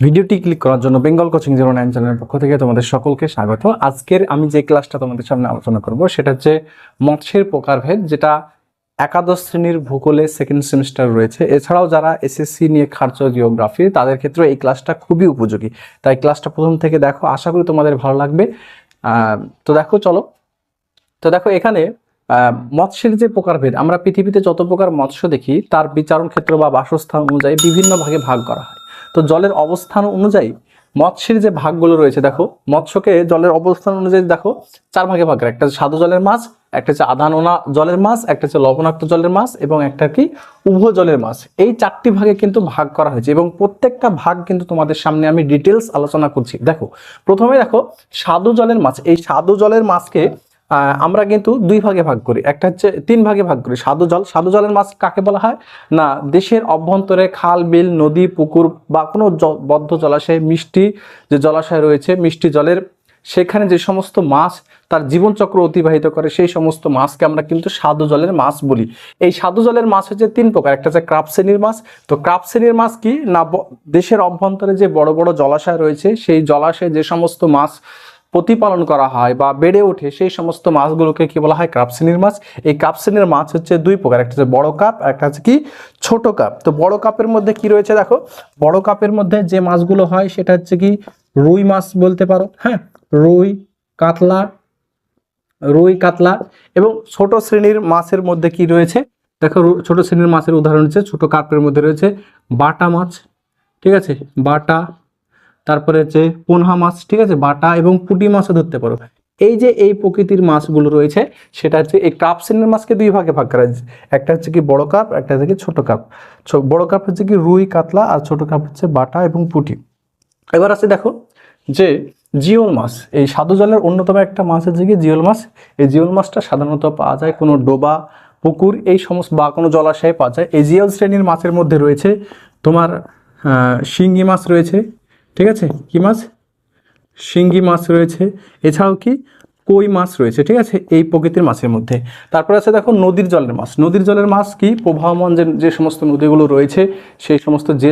ভিডিওটি ক্লিক করার জন্য বেঙ্গল কোচিং জিরো নাইন চ্যানেলের পক্ষ থেকে তোমাদের সকলকে স্বাগত। আজকের আমি যে ক্লাসটা তোমাদের সামনে আলোচনা করব, সেটা হচ্ছে মৎস্যের প্রকারভেদ, যেটা একাদশ শ্রেণির ভূগোলে সেকেন্ড সেমিস্টার রয়েছে। এছাড়াও যারা এসএসসি নিয়ে খার্চ জিওগ্রাফি তাদের ক্ষেত্রে এই ক্লাসটা খুবই উপযোগী। তাই ক্লাসটা প্রথম থেকে দেখো, আশা করি তোমাদের ভালো লাগবে। তো দেখো, চলো। তো দেখো, এখানে মৎস্যের যে প্রকারভেদ, আমরা পৃথিবীতে যত প্রকার মৎস্য দেখি, তার বিচারণ ক্ষেত্র বা বাসস্থান অনুযায়ী বিভিন্ন ভাগে ভাগ করা হয়। তো জলের অবস্থান অনুযায়ী মৎস্যের যে ভাগগুলো রয়েছে, দেখো, মৎস্যকে জলের অবস্থান অনুযায়ী দেখো, চার ভাগে ভাগ একটা স্বাদু জলের মাছ, একটা হচ্ছে আধানোনা জলের মাছ, একটা হচ্ছে লবণাক্ত জলের মাছ এবং একটা কি? উভ জলের মাছ। এই চারটি ভাগে কিন্তু ভাগ করা হয়েছে এবং প্রত্যেকটা ভাগ কিন্তু তোমাদের সামনে আমি ডিটেলস আলোচনা করছি। দেখো, প্রথমে দেখো স্বাদু জলের মাছ, এই স্বাদু জলের মাছকে আমরা কিন্তু দুই ভাগে ভাগ করি। একটা হচ্ছে তিন ভাগে ভাগ করি, স্বাদু জল। স্বাদু জলের মাছ কাকে বলা হয়? না, দেশের অভ্যন্তরে খাল, বিল, নদী, পুকুর বা কোনো বদ্ধ জলাশয়ে মিষ্টি যে জলাশয় রয়েছে, মিষ্টি জলের, সেখানে যে সমস্ত মাছ তার জীবনচক্র অতিবাহিত করে, সেই সমস্ত মাছকে আমরা কিন্তু স্বাদু জলের মাছ বলি। এই স্বাদু জলের মাছ হচ্ছে তিন প্রকার। একটা হচ্ছে ক্রাপ শ্রেণির মাছ। তো ক্রাপ শ্রেণির মাছ কি? না দেশের অভ্যন্তরে যে বড় বড় জলাশয় রয়েছে, সেই জলাশয়ে যে সমস্ত মাছ প্রতিপালন করা হয় বা বেড়ে ওঠে সেই সমস্ত মাছগুলোকে কি বলা হয়? কাপ শ্রেণির মাছ। এই কাপ মাছ হচ্ছে দুই প্রকার। একটা হচ্ছে বড় কাপ একটা হচ্ছে কি ছোট কাপ। তো বড় কাপের মধ্যে কি রয়েছে দেখো? বড় কাপের মধ্যে যে মাছগুলো হয় সেটা হচ্ছে কি রুই মাছ বলতে পারো হ্যাঁ? রুই, কাতলা রুই, কাতলা এবং ছোট শ্রেণির মাছের মধ্যে কি রয়েছে? দেখো ছোট শ্রেণির মাছের উদাহরণ হচ্ছে ছোট কার্পের মধ্যে রয়েছে বাটা মাছ, ঠিক আছে? বাটা তারপরে হচ্ছে পোনহা মাছ, ঠিক আছে? বাটা এবং পুঁটি মাছও ধরতে পারো। এই যে এই প্রকৃতির মাছগুলো রয়েছে, সেটা হচ্ছে এই কাপ শ্রেণির মাছকে দুই ভাগে ভাগ করা হয়েছে। একটা হচ্ছে কি বড় কাপ, একটা হচ্ছে কি ছোট কাপ। বড় কাপ হচ্ছে কি রুই, কাতলা, আর ছোট কাপ হচ্ছে বাটা এবং পুঁটি। এবার আছে দেখো, যে জিওল মাছ, এই সাধু জলের অন্যতম একটা মাছ হচ্ছে কি জিওল মাছ। এই জিওল মাছটা সাধারণত পাওয়া যায় কোনো ডোবা, পুকুর, এই সমস্ত বা কোনো জলাশয়ে পাওয়া যায়। এই জিওল শ্রেণির মাছের মধ্যে রয়েছে তোমার শিঙ্গি মাছ রয়েছে ঠিক আছে? কি মাছ? শিঙ্গি মাছ রয়েছে। এছাড়াও কি কই মাছ রয়েছে? ঠিক আছে? এই প্রকৃতির মাছের মধ্যে। তারপর আছে দেখো নদীর জলের মাছ। নদীর জলের মাছ কি? প্রবাহমান যে যে সমস্ত নদীগুলো রয়েছে, সেই সমস্ত যে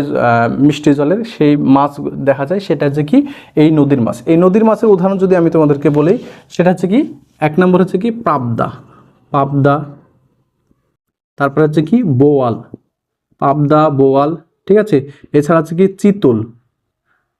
মিষ্টি জলের সেই মাছ দেখা যায়, সেটা হচ্ছে কি এই নদীর মাছ। এই নদীর মাছের উদাহরণ যদি আমি তোমাদেরকে বলি, সেটা হচ্ছে কি? এক নম্বর হচ্ছে কি পাবদা। পাবদা। তারপর হচ্ছে কি বোয়াল। পাবদা, বোয়াল, ঠিক আছে? এছাড়া হচ্ছে কি চিতল।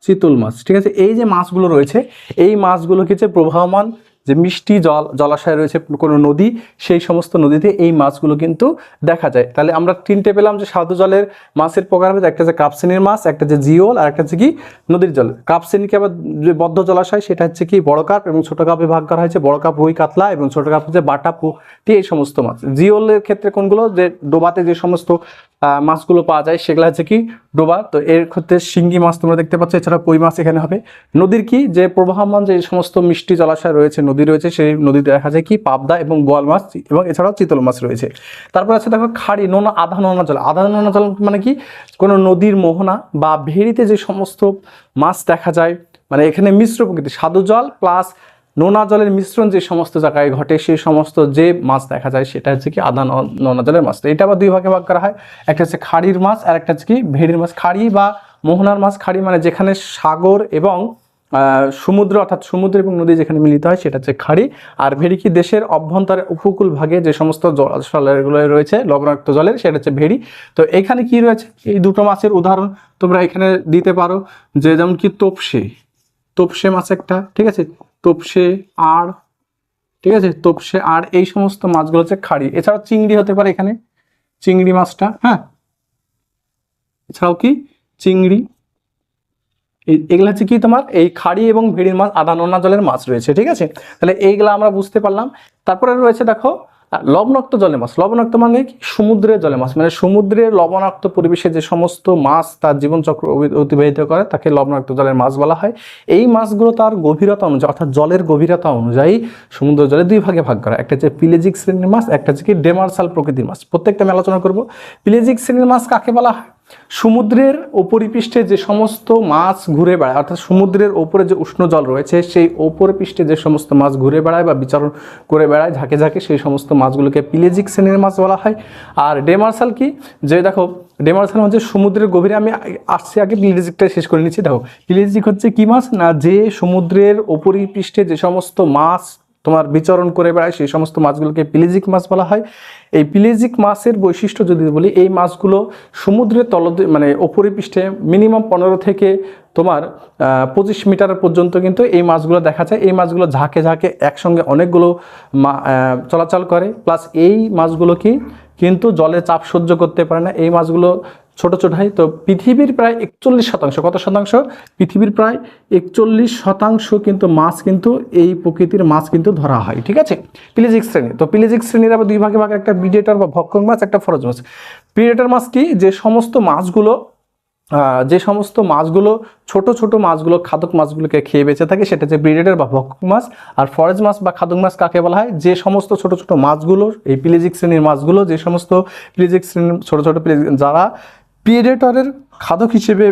চিতল মাছ, ঠিক আছে? এই যে মাছগুলো রয়েছে, এই মাছগুলো হচ্ছে প্রবাহমান যে মিষ্টি জল জলাশয় রয়েছে কোনো নদী, সেই সমস্ত নদীতে এই মাছগুলো কিন্তু দেখা যায়। তাহলে আমরা তিনটে পেলাম যে সাধু জলের মাছের প্রকার প্রকারভেদ একটা যে কাপসেনির মাছ, একটা যে জিওল, আর একটা হচ্ছে কি নদীর জল। কাপসেনিকে আবার যে বদ্ধ জলাশয়, সেটা হচ্ছে কি বড় কাপ এবং ছোটো কাপে ভাগ করা হয়েছে, বড় কাপ, রুই, কাতলা এবং ছোট কাপ হচ্ছে বাটা পুটি এই সমস্ত মাছ। জিওলের ক্ষেত্রে কোনগুলো? যে ডোবাতে যে সমস্ত মাছগুলো পাওয়া যায়। সেগুলো হচ্ছে কি? ডোবা। তো এর ক্ষেত্রে শিঙ্গি মাছ তোমরা দেখতে পাচ্ছ। এছাড়া কই মাছ এখানে হবে? নদীর কি? যে প্রবাহমান যে সমস্ত মিষ্টি জলাশয় রয়েছে, নদী রয়েছে, সেই নদীতে দেখা যায় কি? পাবদা এবং বোয়াল মাছ এবং এছাড়াও চিতল মাছ রয়েছে। তারপর আছে দেখো খাড়ি, নোনা, আধা নোনা জল। আধা নোনা জল মানে কি? কোনো নদীর মোহনা বা ভেড়িতে যে সমস্ত মাছ দেখা যায় মানে এখানে মিশ্র প্রকৃতি। সাধু জল প্লাস নোনা জলের মিশ্রণ যে সমস্ত জায়গায় ঘটে, সেই সমস্ত যে মাছ দেখা যায়, সেটা হচ্ছে কি আদা নোনা জলের মাছ। এটা আবার দুই ভাগে ভাগ করা হয়। একটা হচ্ছে খাড়ির মাছ, আর একটা হচ্ছে কি ভেড়ির মাছ। খাড়ি বা মোহনার মাছ, খাড়ি মানে যেখানে সাগর এবং সমুদ্র অর্থাৎ সমুদ্র এবং নদী যেখানে মিলিত হয়, সেটা হচ্ছে খাড়ি। আর ভেড়ি কি দেশের অভ্যন্তরে উপকূল ভাগে যে সমস্ত জলাশয়গুলো রয়েছে, লবণাক্ত জলের, সেটা হচ্ছে ভেড়ি। তো এখানে কি রয়েছে? এই দুটো মাছের উদাহরণ তোমরা এখানে দিতে পারো। যে যেমন কি তোপসে তোপসে মাছ একটা, ঠিক আছে? তোপসে আর, ঠিক আছে? তোপসে আর এই সমস্ত মাছগুলো হচ্ছে খাড়ি। এছাড়াও চিংড়ি হতে পারে এখানে। চিংড়ি মাছটা হ্যাঁ? এছাড়াও কি? চিংড়ি। এগুলো হচ্ছে কি তোমার? এই খাড়ি এবং ভেড়ির মাছ, আদা, নোনা জলের মাছ রয়েছে, ঠিক আছে? তাহলে এইগুলো আমরা বুঝতে পারলাম। তারপরে রয়েছে, দেখো লবণাক্ত জলে মাছ। লবণাক্ত মানে কি? সমুদ্রের জলে মাছ। মানে সমুদ্রের লবণাক্ত পরিবেশে যে সমস্ত মাছ তার জীবনচক্র অতিবাহিত করে, তাকে লবণাক্ত জলের মাছ বলা হয়। এই মাছগুলো তার গভীরতা অনুযায়ী, অর্থাৎ জলের গভীরতা অনুযায়ী সমুদ্র জলে দুই ভাগে ভাগ করা একটা হচ্ছে পিলেজিক শ্রেণির মাছ, একটা হচ্ছে কি ডেমার্সাল প্রকৃতির মাছ। প্রত্যেকটা আমি আলোচনা করব। পিলেজিক শ্রেণির মাছ কাকে বলা হয়? সমুদ্রের উপরিপৃষ্ঠে যে সমস্ত মাছ ঘুরে বেড়ায়, অর্থাৎ সমুদ্রের ওপরে যে উষ্ণ জল রয়েছে, সেই ওপর পৃষ্ঠে যে সমস্ত মাছ ঘুরে বেড়ায় বা বিচরণ করে বেড়ায়, ঝাঁকে ঝাঁকে সেই সমস্ত মাছগুলোকে পিলেজিক শ্রেণির মাছ বলা হয়। আর ডেমার্সাল কি? যে দেখো, ডেমার্সেল হচ্ছে সমুদ্রের গভীরে, আমি আসছি আগে প্লিজিকটা শেষ করে নিচ্ছি। দেখো, প্লিজিক হচ্ছে কি মাছ? না, যে সমুদ্রের পৃষ্ঠে যে সমস্ত মাছ তোমার বিচরণ করে বেড়ায়, সেই সমস্ত মাছগুলোকে পিলিজিক মাছ বলা হয়। এই পিলিজিক মাছের বৈশিষ্ট্য যদি বলি, এই মাছগুলো সমুদ্রের তল মানে পৃষ্ঠে মিনিমাম পনেরো থেকে তোমার পঁচিশ মিটার পর্যন্ত কিন্তু এই মাছগুলো দেখা যায়। এই মাছগুলো ঝাঁকে ঝাঁকে একসঙ্গে অনেকগুলো চলাচল করে। প্লাস এই মাছগুলো কি? কিন্তু জলে চাপ সহ্য করতে পারে না। এই মাছগুলো ছোট ছোট হয় তো পৃথিবীর প্রায় একচল্লিশ শতাংশ। কত শতাংশ? পৃথিবীর প্রায় একচল্লিশ শতাংশ কিন্তু মাছ কিন্তু এই প্রকৃতির মাছ কিন্তু ধরা হয়, ঠিক আছে? পিলিজিক শ্রেণি, তো পিলিজিক শ্রেণির আবার দুই ভাগে ভাগে, একটা বিডেটার বা ভক্ষক মাছ, একটা ফরজ মাছ। প্রিডেটার মাছ কি? যে সমস্ত মাছগুলো যে সমস্ত মাছগুলো, ছোট ছোট মাছগুলো, খাদক মাছগুলোকে খেয়ে বেঁচে থাকে, সেটা হচ্ছে ব্রিডেডার বা ভক্ষক মাছ। আর ফরেজ মাছ বা খাদক মাছ কাকে বলা হয়? যে সমস্ত ছোট ছোট মাছগুলো, এই পিলিজিক শ্রেণির মাছগুলো, যে সমস্ত পিলিজিক শ্রেণির ছোট ছোট যারা প্রিডেটরের খাদক হিসেবে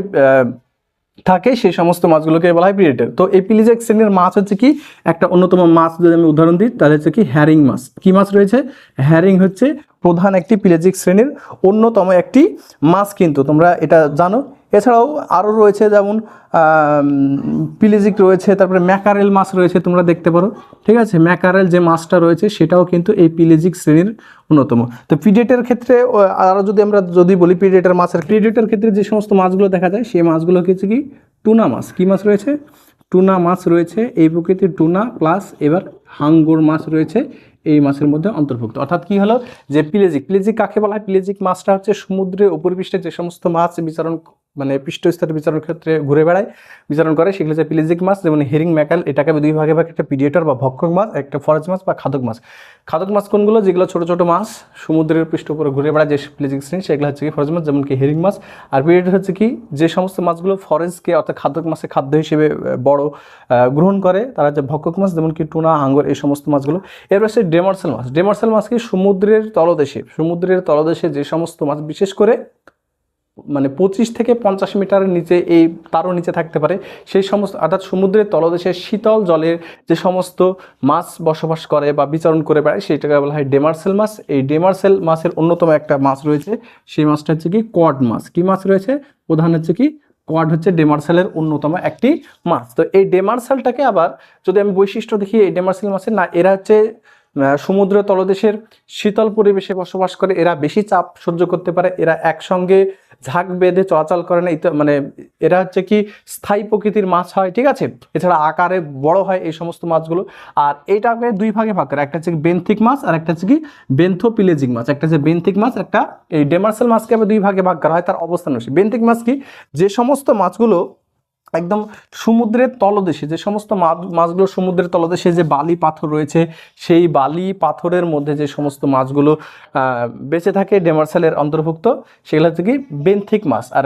থাকে সেই সমস্ত মাছগুলোকে বলা হয় প্রিয়েডেটর তো এই পিলিজেক শ্রেণির মাছ হচ্ছে কি? একটা অন্যতম মাছ যদি আমি উদাহরণ দিই, তাহলে হচ্ছে কি হ্যারিং মাছ। কি মাছ রয়েছে? হ্যারিং হচ্ছে প্রধান একটি পিলেজিক শ্রেণির অন্যতম একটি মাছ কিন্তু। তোমরা এটা জানো এছাড়াও আরও রয়েছে যেমন পিলেজিক রয়েছে, তারপরে ম্যাকারেল মাছ রয়েছে, তোমরা দেখতে পারো। ঠিক আছে? ম্যাকারেল যে মাছটা রয়েছে, সেটাও কিন্তু এই পিলেজিক শ্রেণির অন্যতম। তো পিডেটের ক্ষেত্রে আরও যদি আমরা যদি বলি পিডেটার মাছের পিডেটের ক্ষেত্রে যে সমস্ত মাছগুলো দেখা যায়, সেই মাছগুলো হচ্ছে কি? টুনা মাছ কি মাছ রয়েছে? টুনা মাছ রয়েছে, এই প্রকৃতির টুনা প্লাস এবার হাঙ্গর মাছ রয়েছে, এই মাছের মধ্যে অন্তর্ভুক্ত। অর্থাৎ কি হলো? যে প্লেজিক প্লেজিক কাকে বলা হয়? প্লেজিক মাছটা হচ্ছে সমুদ্রের উপরিপৃষ্ঠে যে সমস্ত মাছ বিচরণ মানে পৃষ্ঠস্তরে বিচরণ ক্ষেত্রে ঘুরে বেড়ায়, বিচারণ করে, সেগুলো হচ্ছে প্লেজিক মাছ, যেমন হেরিং ম্যাকাল, এটাকে দুই ভাগে ভাগে একটা পিডিয়েটর বা ভক্ষক মাছ, একটা ফরেজ মাছ বা খাদক মাছ। খাদক মাছ কোনগুলো? যেগুলো ছোট ছোট মাছ, সমুদ্রের পৃষ্ঠ উপরে ঘুরে বেড়ায় যে প্লেজিক শ্রেণি, সেগুলো হচ্ছে কি ফরেজ মাছ, যেমন কি হেরিং মাছ। আর পিডিয়েটর হচ্ছে কি, যে সমস্ত মাছগুলো ফরেজকে অর্থাৎ খাদক মাছের খাদ্য হিসেবে বড় গ্রহণ করে, তারা যে ভক্ষক মাছ, যেমন কি টুনা হাঙ্গর এই সমস্ত মাছগুলো। এর রয়েছে ডেমার্সেল মাছ। ডেমার্সেল মাছ কি সমুদ্রের তলদেশে সমুদ্রের তলদেশে যে সমস্ত মাছ, বিশেষ করে মানে পঁচিশ থেকে পঞ্চাশ মিটারের নিচে এই তারও নিচে থাকতে পারে। সেই সমস্ত, অর্থাৎ সমুদ্রের তলদেশে শীতল জলের যে সমস্ত মাছ বসবাস করে বা বিচরণ করে বেড়ায়, সেইটাকে বলা হয় ডেমার্সেল মাছ। এই ডেমার্সেল মাছের অন্যতম একটা মাছ রয়েছে, সেই মাছটা হচ্ছে কি কড মাছ। কি মাছ রয়েছে? প্রধান হচ্ছে কি, কোয়াড হচ্ছে ডেমার্সেলের অন্যতম একটি মাছ। তো এই ডেমার্সেলটাকে আবার যদি আমি বৈশিষ্ট্য দেখি, এই ডেমার্সেল মাছের, না, এরা হচ্ছে সমুদ্র তলদেশের শীতল পরিবেশে বসবাস করে, এরা বেশি চাপ সহ্য করতে পারে, এরা একসঙ্গে ঝাঁক বেঁধে চলাচল করে না মানে এরা হচ্ছে কি স্থায়ী প্রকৃতির মাছ হয়, ঠিক আছে? এছাড়া আকারে বড় হয় এই সমস্ত মাছগুলো। আর এইটাকে দুই ভাগে ভাগ করে, একটা হচ্ছে বেন্থিক মাছ আর একটা হচ্ছে কি বেন্থোপিলেজিক মাছ। একটা হচ্ছে বেন্থিক মাছ, একটা এই ডেমার্সেল মাছকে দুই ভাগে ভাগ করা হয়, তার অবস্থান বেন্থিক মাছ কি? যে সমস্ত মাছগুলো একদম সমুদ্রের তলদেশে, যে সমস্ত মাছগুলো সমুদ্রের তলদেশে যে বালি পাথর রয়েছে, সেই বালি পাথরের মধ্যে যে সমস্ত মাছগুলো বেঁচে থাকে ডেমার্সেলের অন্তর্ভুক্ত, সেগুলো হচ্ছে কি বেন্থিক মাছ। আর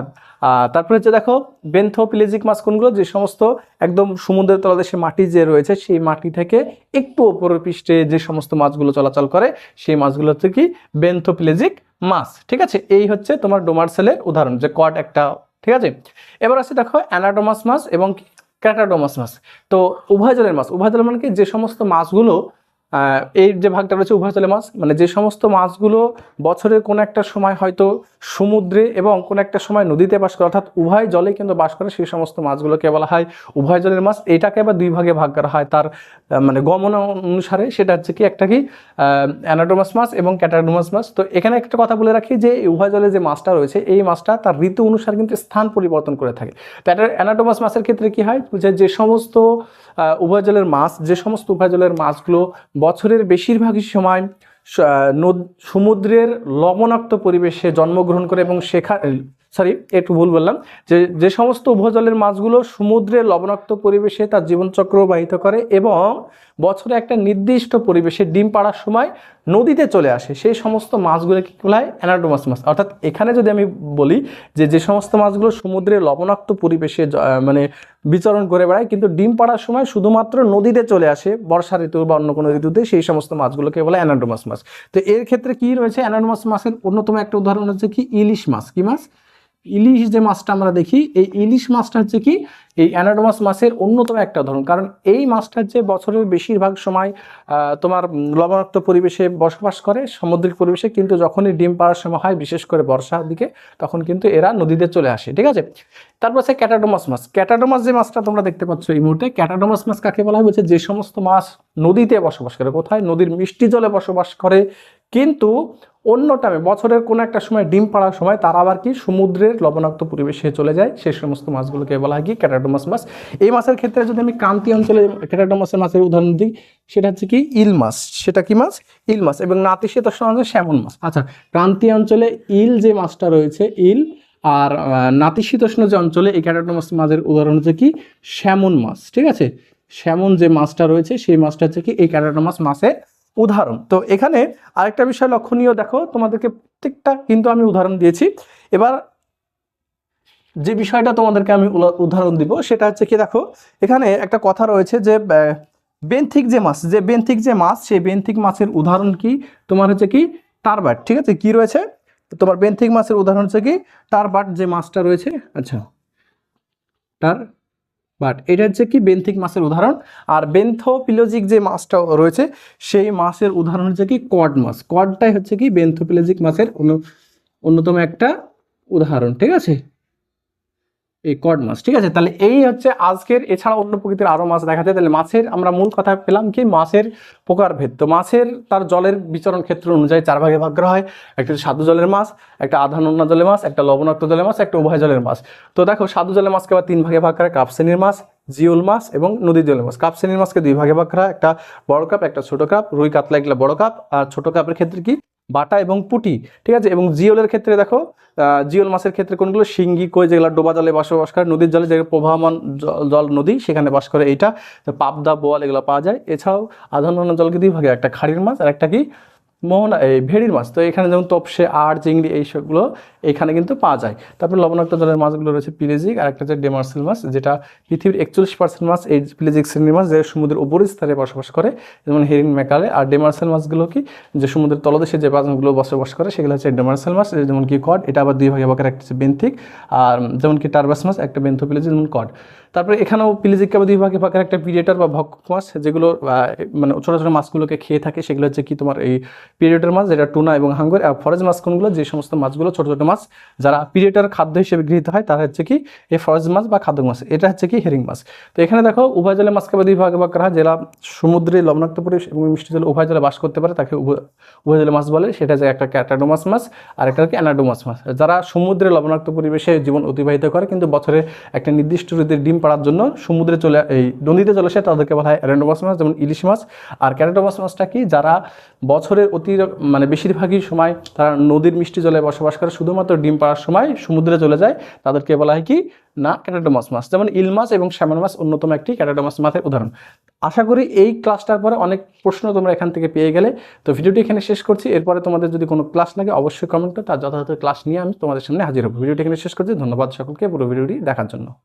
তারপরে হচ্ছে দেখো বেন্থোপিলেজিক মাছ কোনগুলো? যে সমস্ত একদম সমুদ্রের তলদেশে মাটি যে রয়েছে, সেই মাটি থেকে একটু ওপরের পৃষ্ঠে যে সমস্ত মাছগুলো চলাচল করে, সেই মাছগুলো হচ্ছে কি বেন্থোপিলেজিক মাছ। ঠিক আছে? এই হচ্ছে তোমার ডোমার্সেলের উদাহরণ, যে কট একটা ঠিক আছে? এবার আছে দেখো অ্যানাডোমাস মাছ এবং ক্যাটাডোমাস মাছ তো উভয় জলের মাছ উভয় জলের মানে কি? যে সমস্ত মাছগুলো এই যে ভাগটা রয়েছে উভয় জলের মাছ মানে যে সমস্ত মাছগুলো বছরের কোনো একটা সময় হয়তো সমুদ্রে এবং কোনো একটা সময় নদীতে বাস করে, অর্থাৎ উভয় জলে কিন্তু বাস করে সেই সমস্ত মাছগুলোকে বলা হয় উভয় জলের মাছ। এটাকে আবার দুই ভাগে ভাগ করা হয়। তার মানে গমন অনুসারে সেটা হচ্ছে কি, একটা কি অ্যানাডোমাস মাছ এবং ক্যাটাডোমাস মাছ। তো এখানে একটা কথা বলে রাখি যে উভয় জলে যে মাছটা রয়েছে, এই মাছটা তার ঋতু অনুসারে কিন্তু স্থান পরিবর্তন করে থাকে। তো অ্যানাডোমাস মাছের ক্ষেত্রে কি হয়? যে সমস্ত আহ, উভয় জলের মাছ যে সমস্ত উভয় জলের মাছগুলো বছরের বেশিরভাগই সময় সমুদ্রের লবণাক্ত পরিবেশে জন্মগ্রহণ করে এবং সেখা সরি একটু ভুল বললাম। যে যে সমস্ত উভয়জলের মাছগুলো সমুদ্রের লবণাক্ত পরিবেশে তার জীবনচক্র বাহিত করে এবং বছরে একটা নির্দিষ্ট পরিবেশে ডিম পাড়ার সময় নদীতে চলে আসে, সেই সমস্ত মাছগুলোকে কি বলা হয়? অ্যানাডোমাস মাছ। অর্থাৎ এখানে যদি আমি বলি যে যে সমস্ত মাছগুলো সমুদ্রের লবণাক্ত পরিবেশে মানে বিচরণ করে বেড়ায়, কিন্তু ডিম পাড়ার সময় শুধুমাত্র নদীতে চলে আসে, বর্ষা ঋতু বা অন্য কোনো ঋতুতে, সেই সমস্ত মাছগুলোকে বলে অ্যানাডোমাস মাছ। তো এর ক্ষেত্রে কি রয়েছে? অ্যানাডোমাস মাছের অন্যতম একটা উদাহরণ হচ্ছে কি? ইলিশ মাছ। কি মাছ? ইলিশ যে মাছটা আমরা দেখি, এই ইলিশ মাছটা হচ্ছে কি, এই অ্যানাডোমাস মাছের অন্যতম একটা ধরন। কারণ এই মাছটা যে বছরের বেশিরভাগ সময় তোমার লবণাক্ত পরিবেশে বসবাস করে, সামুদ্রিক পরিবেশে, কিন্তু যখনই ডিম পাড়ার সময় হয়, বিশেষ করে বর্ষার দিকে, তখন কিন্তু এরা নদীতে চলে আসে, ঠিক আছে? তারপর আছে ক্যাটাডোমাস মাছ। ক্যাটাডোমাস যে মাছটা তোমরা দেখতে পাচ্ছ এই মুহূর্তে, ক্যাটাডোমাস মাছ কাকে বলা হয়? বলছে যে সমস্ত মাছ নদীতে বসবাস করে। কোথায়? নদীর মিষ্টি জলে বসবাস করে কিন্তু অন্য টাইমে বছরের কোনো একটা সময়, ডিম পাড়ার সময়, তারা আবার কি? সমুদ্রের লবণাক্ত পরিবেশে চলে যায়। সেই সমস্ত মাছগুলোকে বলা হয় কি? ক্যাটাডোমাস মাছ। এই মাছের ক্ষেত্রে যদি আমি ক্রান্তীয় অঞ্চলে ক্যাটাডোমাসের মাছের উদাহরণ দিই, সেটা হচ্ছে কি? ইল মাছ। সেটা কি মাছ? ইল মাছ। এবং নাতিশীতোষ্ণ অঞ্চলে স্যামন মাছ। আচ্ছা ক্রান্তীয় অঞ্চলে ইল যে মাছটা রয়েছে, ইল আর নাতিশীতোষ্ণ যে অঞ্চলে এই ক্যাটাডোমাস মাছের উদাহরণ হচ্ছে কি? স্যামন মাছ। ঠিক আছে? স্যামন যে মাছটা রয়েছে, সেই মাছটা হচ্ছে কি? এই ক্যাটাডোমাস মাছের উদাহরণ। তো এখানে আরেকটা বিষয় লক্ষণীয়, দেখো তোমাদেরকে প্রত্যেকটা কিন্তু আমি উদাহরণ দিয়েছি। এবার যে বিষয়টা তোমাদেরকে আমি উদাহরণ দিব, সেটা হচ্ছে কি দেখো, এখানে একটা কথা রয়েছে যে বেন্থিক যে মাছ যে বেন্থিক যে মাছ সেই বেন্থিক মাছের উদাহরণ কি? তোমার হচ্ছে কি? টারবাট ঠিক আছে? কি রয়েছে? তোমার বেন্থিক মাছের উদাহরণ হচ্ছে কি? টারবাট যে মাছটা রয়েছে আচ্ছা টার বাট এটা হচ্ছে কি বেন্থিক মাছের উদাহরণ। আর বেন্থোপিলজিক যে মাছটা রয়েছে, সেই মাছের উদাহরণ হচ্ছে কি কড মাছ কডটাই হচ্ছে কি বেন্থোপিলজিক মাছের অন্য- অন্যতম একটা উদাহরণ, ঠিক আছে? এই কড মাছ, ঠিক আছে? তাহলে এই হচ্ছে আজকের এছাড়া অন্য প্রকৃতির আরও মাছ দেখা যায় তাহলে মাছের আমরা মূল কথা পেলাম কি? মাছের প্রকারভেদ। তো মাছের তার জলের বিচরণ ক্ষেত্র অনুযায়ী চার ভাগে ভাগ করা হয়। একটা সাধু জলের মাছ, একটা আধা নোনা জলের মাছ, একটা লবণাক্ত জলের মাছ, একটা উভয় জলের মাছ। তো দেখো সাধু জলের মাছকে আবার তিন ভাগে ভাগ করা কাপ শ্রেণির মাছ জিওল মাছ এবং নদী জলের মাছ। কাপ শ্রেণির মাছকে দুই ভাগে ভাগ করা একটা বড় কাপ, একটা ছোট কাপ। রুই কাতলা এগুলো বড় কাপ। আর ছোট কাপের ক্ষেত্রে কি? বাটা এবং পুটি, ঠিক আছে? এবং জিওলের ক্ষেত্রে দেখো জিওল মাছের ক্ষেত্রে কোনগুলো? শিঙ্গি, কই, যেগুলো ডোবা জলে বসবাস করে নদীর জলে, যেগুলো প্রবাহমান জল নদী, সেখানে বাস করে এইটা। পাবদা, বোয়াল এগুলো পাওয়া যায়। এছাড়াও আধান জলকে দুই ভাগে, একটা খাড়ির মাছ আর একটা কি? মোহনা, এই ভেড়ির মাছ। তো এখানে যেমন তপসে আর চিংড়ি এই সবগুলো এখানে কিন্তু পাওয়া যায়। তারপর লবণাক্ত জলের মাছগুলো রয়েছে পিলেজিক, আর একটা হচ্ছে ডেমার্সেল মাছ, যেটা পৃথিবীর একচল্লিশ পার্সেন্ট মাছ এই পিলেজিক শ্রেণির মাছ যে সমুদ্রের উপর স্তরে বসবাস করে, যেমন হেরিং মেকালে আর ডেমার্সেল মাছগুলো কি? যে সমুদ্রের তলদেশে যে মাছগুলো বসবাস করে, সেগুলো হচ্ছে ডেমার্সেল মাছ, যেমন কি কড, এটা আবার দুই ভাগে ভাগের, একটা হচ্ছে বেন্থিক, আর যেমন কি টারবাস মাছ, একটা বেন্থোপিলেজিক যেমন কড। তারপরে এখানেও পিলিজিক আবার দুই ভাগে ভাগের একটা পিরিয়টার বা ভক্ষক মাছ, যেগুলো মানে ছোটো ছোটো মাছগুলোকে খেয়ে থাকে, সেগুলো হচ্ছে কি তোমার এই পিরিয়ডের মাছ, যেটা টুনা এবং হাঙ্গর, আর ফরেজ মাছ কোনগুলো? যে সমস্ত মাছগুলো ছোটো ছোটো মাছ যারা পিরিয়ডের খাদ্য হিসেবে গৃহীত হয়, তারা হচ্ছে কি এই ফরেজ মাছ বা খাদ্য মাছ, এটা হচ্ছে কি হেরিং মাছ। তো এখানে দেখো উভয় জলে মাছকে দুই ভাগে ভাগ করা হয় যারা সমুদ্রে লবণাক্ত পরিবেশ এবং মিষ্টি জলে উভয় জলে বাস করতে পারে, তাকে উভয় জলে মাছ বলে। সেটা যে একটা ক্যাটাডোমাস মাছ আর একটা হচ্ছে অ্যানাডোমাস মাছ। যারা সমুদ্রে লবণাক্ত পরিবেশে জীবন অতিবাহিত করে, কিন্তু বছরে একটা নির্দিষ্ট ঋতুর ডিম পাড়ার জন্য সমুদ্রে চলে, এই নদীতে চলে আসে, তাদেরকে বলা হয় অ্যানাডোমাস মাছ, যেমন ইলিশ মাছ। আর ক্যাটাডোমাস মাছটা কি, যারা বছরের অতি মানে বেশিরভাগই সময় তারা নদীর মিষ্টি জলে বসবাস করে, শুধুমাত্র ডিম পাড়ার সময় সমুদ্রে চলে যায়। তাদেরকে বলা হয় কি? না ক্যাটাডোমাস মাছ। যেমন ইল মাছ এবং শ্যামল মাছ অন্যতম একটি ক্যাটাডোমাস মাছের উদাহরণ। আশা করি এই ক্লাসটার পরে অনেক প্রশ্ন তোমরা এখান থেকে পেয়ে গেলে। তো ভিডিওটি এখানে শেষ করছি। এরপরে তোমাদের যদি কোনো ক্লাস লাগে, অবশ্যই কমেন্ট তার যথাযথ ক্লাস নিয়ে আমি তোমাদের সামনে হাজির হব। ভিডিওটি এখানে শেষ করছি। ধন্যবাদ সকলকে। পুরো ভিডিওটি দেখার জন্য।